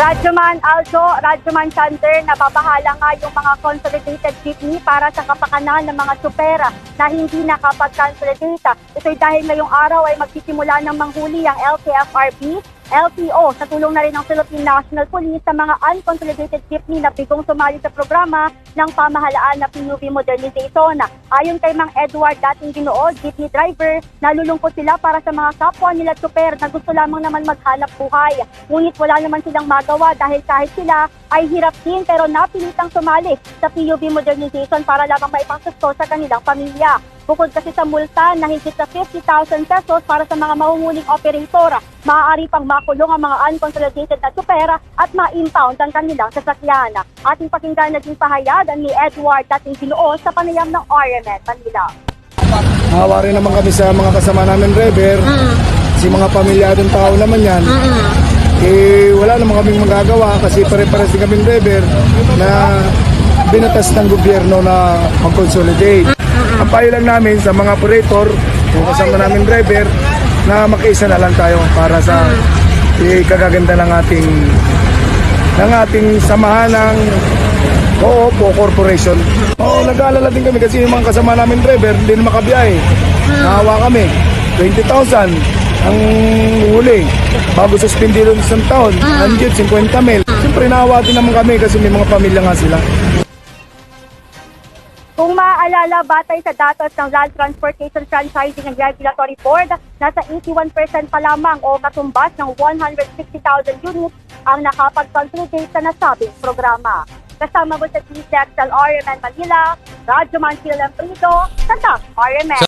Radyoman Aljo, Radyoman Sander, nababahala nga yung mga consolidated jeepney para sa kapakanan ng mga supera na hindi nakapag-consolidate. Ito'y dahil ngayong araw ay magsisimula ng manghuli ang LTFRB, LTO sa tulong na rin ng Philippine National Police sa mga unconsolidated jeepney na bigong sumali sa programa ng pamahalaan na PUV Modernization. Ayon kay Mang Edward dating ginoo, jeepney driver, nalulungkot sila para sa mga kapwa nila super na gusto lamang naman maghanap buhay. Ngunit wala naman silang magawa dahil kahit sila ay hirap din pero napilitang sumali sa PUV Modernization para lamang maipangsusto sa kanilang pamilya. Bukod kasi sa multa na higit sa 50,000 pesos para sa mga mahuhuling operator, maaari pang makulong ang mga unconsolidated na supera at ma-impound ang kanilang sasakyan. Ating pakinggan naging pahayag ni Edward dating ginoo sa panayam ng RMN Manila. Nahawa rin naman kami sa mga kasama namin driver. Si mga pamilyadong tao naman yan. Eh, wala naman kaming magagawa kasi pare-pares din kaming driver na binatas ng gobyerno na mag-consolidate. Ang payo lang namin sa mga operator, yung kasama namin driver, na makiisa na lang tayo para sa eh, kagaganda ng ating ng ating samahan ng Oo po, corporation. Oo, nag-aalala din kami kasi yung mga kasama namin driver, hindi na makabiyahe. Nahawa kami. 20,000 ang huli. Bago suspendido ng isang taon, 100, 50 mil. Siyempre, nahawa din naman kami kasi may mga pamilya nga sila. Kung maaalala, batay sa datos ng Land Transportation Franchising and Regulatory Board, nasa 81% pa lamang o katumbas ng 160,000 units ang nakapag-consolidate sa nasabing programa. Kasama mo sa TCXL RMN Manila, Radyo Manchil Lamprito, Santa RMN.